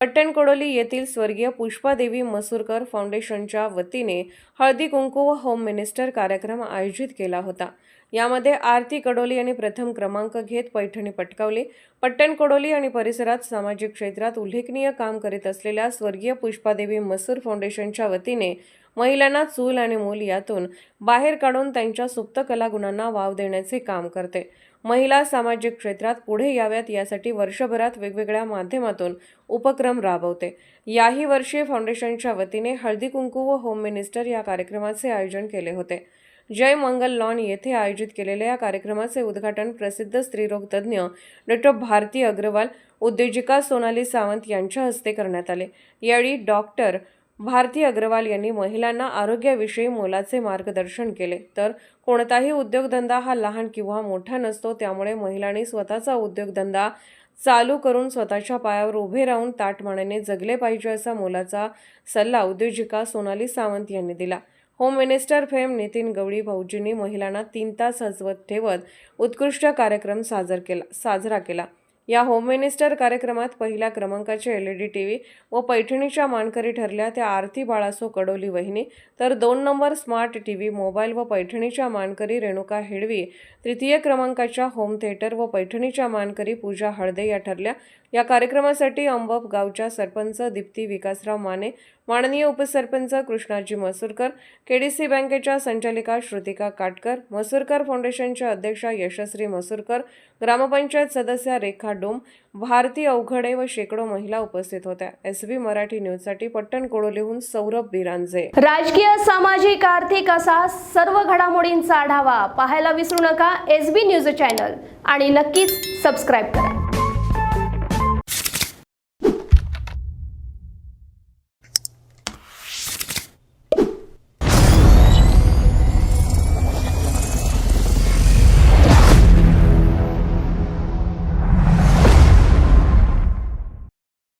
पट्टणकोडोली येथील स्वर्गीय पुष्पादेवी मसूरकर फाउंडेशनच्या वतीने हळदी कुंकू व होम मिनिस्टर कार्यक्रम आयोजित केला होता. यामध्ये आरती कडोली यांनी प्रथम क्रमांक घेत पैठणी पटकावली. पट्टणकोडोली आणि परिसरात सामाजिक क्षेत्रात उल्लेखनीय काम करीत असलेल्या स्वर्गीय पुष्पादेवी मसूर फाउंडेशनच्या वतीने महिलांना चूल आणि मूल यातून बाहेर काढून त्यांच्या सुप्त कलागुणांना वाव देण्याचे काम करते. महिला सामाजिक क्षेत्रात पुढे याव्यात यासाठी वर्षभरात वेगवेगळ्या माध्यमातून उपक्रम राबवते. याही वर्षी फाउंडेशनच्या वतीने हळदी कुंकू व होम मिनिस्टर या कार्यक्रमाचे आयोजन केले होते. जय मंगल लॉन येथे आयोजित केलेल्या या कार्यक्रमाचे उद्घाटन प्रसिद्ध स्त्रीरोग तज्ज्ञ डॉक्टर भारती अग्रवाल उद्योजिका सोनाली सावंत यांच्या हस्ते करण्यात आले. यावेळी डॉक्टर भारती अग्रवाल यांनी महिलांना आरोग्याविषयी मोलाचे मार्गदर्शन केले. तर कोणताही उद्योगधंदा हा लहान किंवा मोठा नसतो त्यामुळे महिलांनी स्वतःचा उद्योगधंदा चालू करून स्वतःच्या पायावर उभे राहून ताटमानाने जगले पाहिजे असा मोलाचा सल्ला उद्योजिका सोनाली सावंत यांनी दिला. Home minister fame Nitin Gawli भाऊजींनी महिलांना तीन तास हजवत ठेवत उत्कृष्ट कार्यक्रम साजर केला साजरा केला. या होम मिनिस्टर कार्यक्रमात पहिल्या क्रमांकाचे L E D T V व पैठणीच्या मानकरी ठरल्या त्या आरती बाळासो कडोली वहिनी. तर दोन number smart T V mobile व पैठणीच्या मानकरी रेणुका हेडवी तृतीय क्रमांकाच्या होम थिएटर व पैठणीच्या मानकरी पूजा हळदे या ठरल्या. या कार्यक्रमासाठी अंबप गावच्या सरपंच दीप्ती विकासराव माने माननीय उपसरपंच कृष्णाजी मसूरकर केडीसी बँकेच्या संचालिका श्रुतिका काटकर मसूरकर फाउंडेशनच्या अध्यक्षा यशस्वी मसूरकर ग्रामपंचायत सदस्या रेखा डोम भारती अवघडे व शेकडो महिला उपस्थित होत्या. एस बी मराठी न्यूजसाठी पट्टण कोडोलीहून सौरभ बिरांजे. राजकीय सामाजिक आर्थिक असा सर्व घडामोडींचा आढावा पाहायला विसरू नका. एस बी न्यूज चॅनल आणि नक्कीच सबस्क्राईब करा.